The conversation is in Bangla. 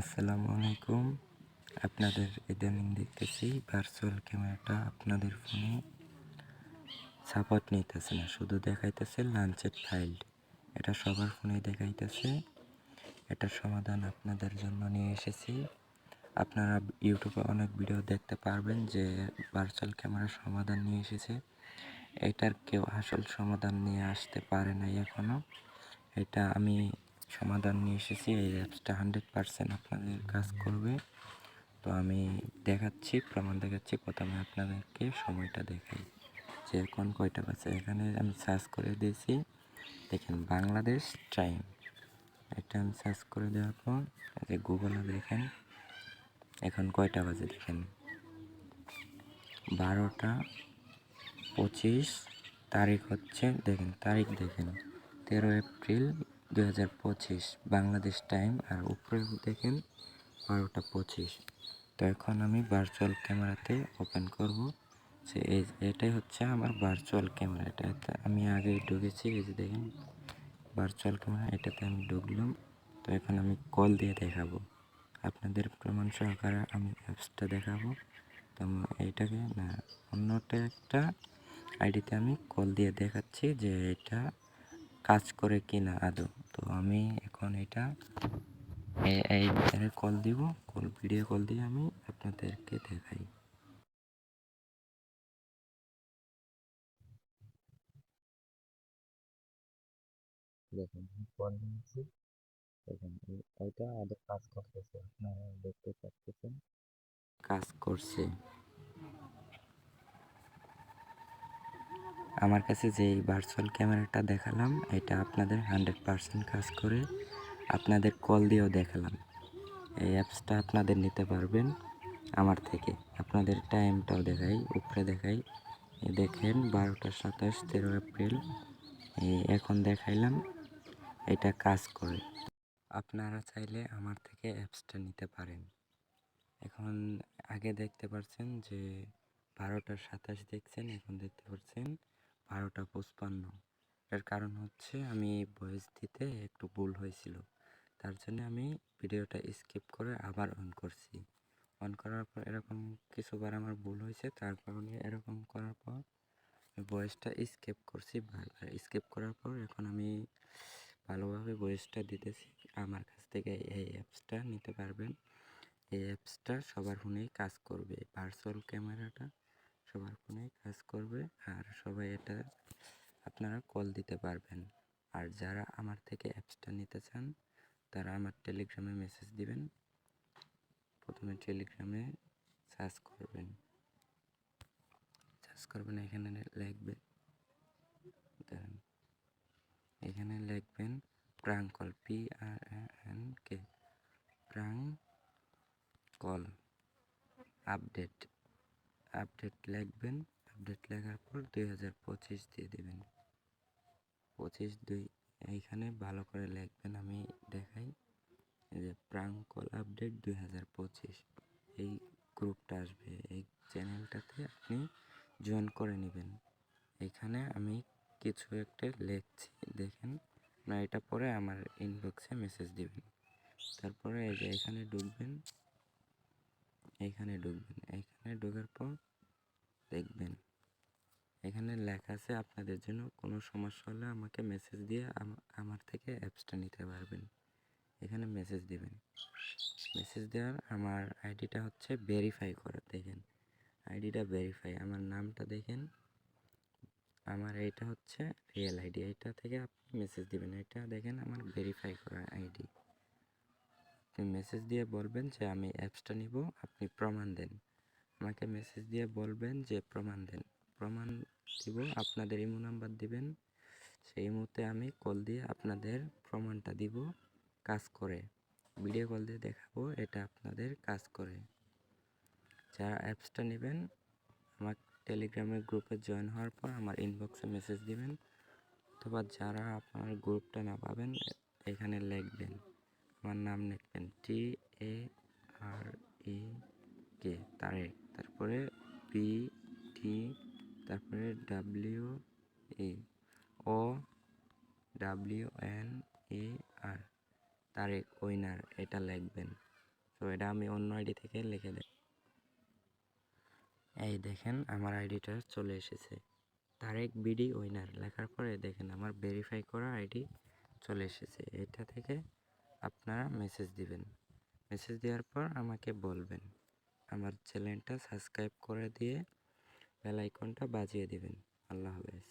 আসসালামু আলাইকুম। আপনাদের ইদানিং দেখতেছি ভার্চুয়াল ক্যামেরাটা আপনাদের ফোনে সাপোর্ট নিতেছে না, শুধু দেখাইতেছে লাঞ্চের ফাইল এটা সবার ফোনে দেখাইতেছে। এটার সমাধান আপনাদের জন্য নিয়ে এসেছি। আপনারা ইউটিউবে অনেক ভিডিও দেখতে পারবেন যে ভার্চুয়াল ক্যামেরার সমাধান নিয়ে এসেছে। এটার কেউ আসল সমাধান নিয়ে আসতে পারে নাই এখনও এটা আমি সমাধান নিয়ে এসেছি। এই অ্যাপসটা হান্ড্রেড পারসেন্ট আপনাদের কাজ করবে। তো আমি দেখাচ্ছি, প্রমাণ দেখাচ্ছি। প্রথমে আপনাদেরকে সময়টা দেখাই। যে এখন কয়টা বাজে? এখানে আমি সার্চ করে দিয়েছি। দেখেন, বাংলাদেশ টাইম। এটা আমি সার্চ করে দেওয়ার পর যে গুগলে দেখেন, এখন কয়টা বাজে দেখেন? বারোটা পঁচিশ তারিখ হচ্ছে। দেখেন, তারিখ দেখেন, তেরো এপ্রিল দু হাজার পঁচিশ, বাংলাদেশ টাইম আর উপরে দেখেন বারোটা পঁচিশ। তো এখন আমি ভার্চুয়াল ক্যামেরাতে ওপেন করব। এই এটাই হচ্ছে আমার ভার্চুয়াল ক্যামেরা এটাতে আমি আগে ঢুকেছি, এই যে দেখেন ভার্চুয়াল ক্যামেরা এটাতে আমি ঢুকলাম। তো এখন আমি কল দিয়ে দেখাবো। আপনাদের প্রমাণ সহকারে আমি অ্যাপসটা দেখাবো। তো এইটাকে না, অন্যটা একটা আইডিতে আমি কল দিয়ে দেখাচ্ছি যে এটা কাজ করে কি না আদৌ। তো আমি এখন এটা এই ভিতরে কল দিব। কল ভিডিও কল দিয়ে আমি আপনাদেরকে দেখাই। দেখুন কল দিয়েছি। দেখুন এটা কাজ করতেছে। আপনারা দেখতে পাচ্ছেন। কাজ করছে। আমার কাছে যেই ভার্চুয়াল ক্যামেরাটা দেখালাম, এটা আপনাদের হান্ড্রেড পারসেন্ট কাজ করে আপনাদের কল দিয়েও দেখালাম। এই অ্যাপসটা আপনাদের নিতে পারবেন আমার থেকে। আপনাদের টাইমটাও দেখাই, উপরে দেখাই। দেখেন, বারোটা সাতাশ, তেরো এপ্রিল। এখন দেখাইলাম, এটা কাজ করে। আপনারা চাইলে আমার থেকে অ্যাপসটা নিতে পারেন। এখন আগে দেখতে পাচ্ছেন যে বারোটা সাতাশ দেখছেন, এখন দেখতে পাচ্ছেন বারোটা পঁচপান্ন। এর কারণ হচ্ছে আমি ভয়েস দিতে একটু ভুল হয়েছিল। তার জন্য আমি ভিডিওটা স্কিপ করে আবার অন করছি। অন করার পর এরকম কিছুবার আমার ভুল হয়েছে, তার কারণে এরকম করার পর ভয়েসটা স্কিপ করছি বারবার স্কিপ করার পর এখন আমি ভালোভাবে ভয়েসটা দিতেছি। আমার কাছ থেকে এই অ্যাপসটা নিতে পারবেন। এই অ্যাপসটা সবার ফোনেই কাজ করবে। ভার্চুয়াল ক্যামেরাটা সবার ফোনেই কাজ করবে আর সবাই এটা আপনারা কল দিতে পারবেন। আর যারা আমার থেকে অ্যাপসটা নিতে চান, তারা আমার টেলিগ্রামে মেসেজ দিবেন। প্রথমে টেলিগ্রামে সার্চ করবেন। সার্চ করবেন, এখানে লিখবেন দাঁড়ান। এখানে লিখবেন call P R N K প্রাং call update. Update লিখবেন, আপডেট লেখার পর দুই হাজার পঁচিশ দিয়ে দেবেন। পঁচিশ দুই, এইখানে ভালো করে লিখবেন, আমি দেখাই। যে প্রাঙ্কল আপডেট দুই হাজার পঁচিশ, এই গ্রুপটা আসবে, এই চ্যানেলটাতে আপনি জয়েন করে নেবেন। এখানে আমি কিছু একটা লিখছি, দেখেন। না এটা পরে আমার ইনবক্সে মেসেজ দিবেন। তারপরে এই যে এখানে ঢুকবেন এইখানে ঢুকবেন। এইখানে ঢোকার পর দেখবেন। এখানে লেখা আছে আপনাদের জন্য কোনো সমস্যা হলে আমাকে মেসেজ দিয়ে আমার থেকে অ্যাপসটা নিতে পারবেন। এখানে মেসেজ দিবেন। মেসেজ দেওয়ার আমার আইডিটা হচ্ছে ভেরিফাই করা। দেখেন আইডিটা ভেরিফাই আমার নামটা দেখেন। আমার এইটা হচ্ছে রিয়েল আইডি এইটা থেকে আপনি মেসেজ দিবেন। এটা দেখেন আমার ভেরিফাই করা আইডি আপনি মেসেজ দিয়ে বলবেন যে আমি অ্যাপসটা নিব, আপনি প্রমাণ দেন। আমাকে মেসেজ দিয়ে বলবেন যে প্রমাণ দেন। প্রমাণ দিব, আপনাদের ইমো নাম্বার দিবেন। সেই মুহূর্তে আমি কল দিয়ে আপনাদের প্রমাণটা দিব, কাজ করে। ভিডিও কল দিয়ে দেখাবো এটা আপনাদের কাজ করে। যারা অ্যাপসটা নেবেন, আমার টেলিগ্রামের গ্রুপে জয়েন হওয়ার পর আমার ইনবক্সে মেসেজ দিবেন। অথবা যারা আপনার গ্রুপটা না পাবেন এখানে লিখবেন। আমার নাম লিখবেন টি এ আর ই কে তারেক। তারপরে পি টি তারপরে W A O W N A R Tarek winner এটা লিখবেন। তো এটা আমি অন্য আইডি থেকে লিখে দেব। এই দেখেন, আমার আইডিটা চলে এসেছে। তারেক বিডি উইনার লেখার পরে দেখেন আমার ভেরিফাই করা আইডি চলে এসেছে। এটা থেকে আপনারা মেসেজ দিবেন। মেসেজ দেওয়ার পর আমাকে বলবেন। আমার চ্যানেলটা সাবস্ক্রাইব করে দিয়ে বেল আইকনটা বাজিয়ে দিবেন। আল্লাহ হাফেজ।